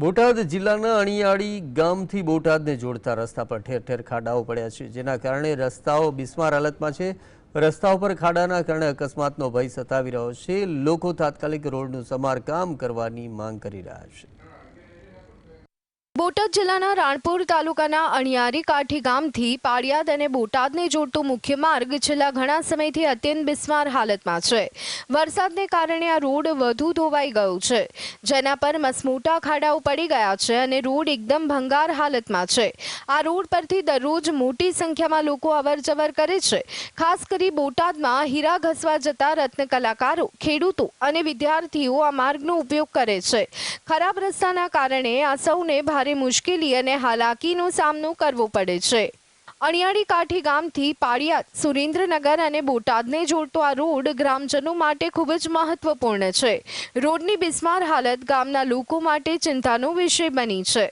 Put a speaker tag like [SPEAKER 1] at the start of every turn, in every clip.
[SPEAKER 1] બોટાદ જિલ્લાના અણિયાળી ગામથી બોટાદને જોડતા રસ્તા પર ઠેર ઠેર ખાડાઓ પડ્યા છે, જેના કારણે રસ્તાઓ બિસ્માર હાલતમાં છે. રસ્તાઓ પર ખાડાના કારણે અકસ્માતનો ભય સતાવી રહ્યો છે. લોકો તાત્કાલિક રોડનું સમારકામ કરવાની માંગ કરી રહ્યા છે.
[SPEAKER 2] બોટાદ જિલ્લાના રાણપુર તાલુકાના અણિયારી કાઠી ગામથી પાળિયાદ અને બોટાદને જોડતો મુખ્ય માર્ગ છેલ્લા ઘણા સમયથી અત્યંત બિસ્માર હાલતમાં છે. વરસાદને કારણે આ રોડ વધુ ધોવાઈ ગયો છે. જેના પર મસમોટા ખાડાઓ પડી ગયા છે અને રોડ એકદમ ભંગાર હાલતમાં છે. આ રોડ પરથી દરરોજ મોટી સંખ્યામાં લોકો અવરજવર કરે છે. ખાસ કરી બોટાદમાં હીરા ઘસવા જતા રત્ન કલાકારો, ખેડૂતો અને વિદ્યાર્થીઓ આ માર્ગનો ઉપયોગ કરે છે. ખરાબ રસ્તાના કારણે આ સૌને ભારે મુશ્કેલી અને હાલાકીનો સામનો કરવો પડે છે. અણિયાળી કાઠી ગામથી પાળિયા, સુરેન્દ્રનગર અને બોટાદને જોડતો આ રોડ ગ્રામજનો માટે ખૂબ જ મહત્વપૂર્ણ છે. રોડની બિસ્માર હાલત ગામના લોકો માટે ચિંતાનો વિષય બની છે.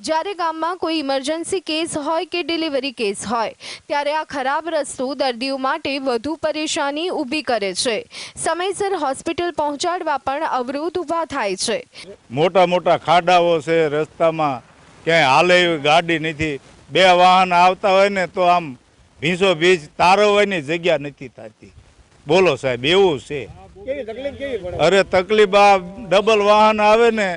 [SPEAKER 2] જ્યારે ગામમાં કોઈ ઇમરજન્સી કેસ હોય કે ડિલિવરી કેસ હોય, ત્યારે આ ખરાબ રસ્તો દર્દીઓ માટે વધુ પરેશાની ઊભી કરે છે. સમયસર હોસ્પિટલ પહોંચાડવા પણ અવરોધ ઊભા થાય છે.
[SPEAKER 3] મોટા મોટા ખાડાઓ છે, રસ્તામાં ક્યાંય હાલે એવી ગાડી નથી. બે વાહન આવતા હોય ને તો આમ ભીંસો ભીંસ તારવવાની જગ્યા નથી થતી. બોલો સાહેબ એવું છે. અરે તકલીફ આ ડબલ વાહન આવે ને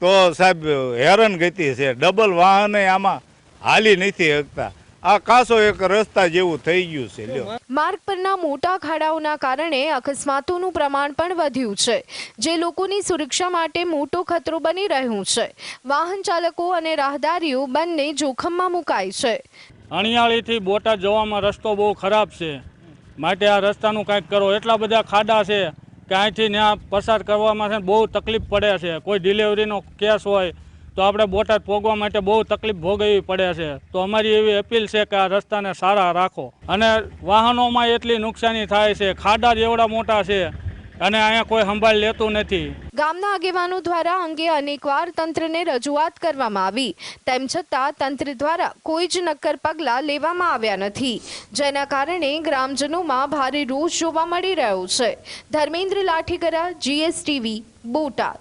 [SPEAKER 3] તો સાહેબ હેરાન ગતિ છે. ડબલ વાહન આમાં હાલી નથી શકતા. આ કાસો એક રસ્તા જેવું થઈ ગયું છે લ્યો.
[SPEAKER 2] માર્ગ પરના મોટા ખાડાઓના કારણે અકસ્માતોનું પ્રમાણ પણ વધ્યું છે જે લોકોની સુરક્ષા માટે મોટો ખતરો બની રહ્યું છે. વાહન ચાલકો અને રાહદારીઓ બંને જોખમમાં મુકાય છે.
[SPEAKER 4] અણિયાળીથી બોટાદ જવામાં રસ્તો બહુ ખરાબ છે. માટે આ રસ્તાનું કાંઈક કરો. એટલા બધા ખાડા છે કે અહીંથી ત્યાં પસાર કરવામાં બહુ તકલીફ પડે છે. કોઈ ડિલિવરીનો કેસ હોય તો આપણે બોટાદ ભોગવા માટે બહુ તકલીફ ભોગવવી પડે છે. તો અમારી એવી અપીલ છે કે આ રસ્તાને સારા રાખો. અને વાહનોમાં એટલી નુકસાની થાય છે. ખાડા જેવડા મોટા છે. અને અહીંયા કોઈ સંભાળ લેતું નથી.
[SPEAKER 2] ગામના આગેવાનો દ્વારા અંગે અનેકવાર તંત્રને રજૂઆત કરવામાં આવી. તેમ છતાં તંત્ર દ્વારા કોઈ જ નક્કર પગલાં લેવામાં આવ્યા નથી. જેના કારણે ગ્રામજનોમાં ભારે રોષ જોવા મળી રહ્યો છે. ધર્મેન્દ્ર લાઠીકરા જીએસટીવી બોટાદ.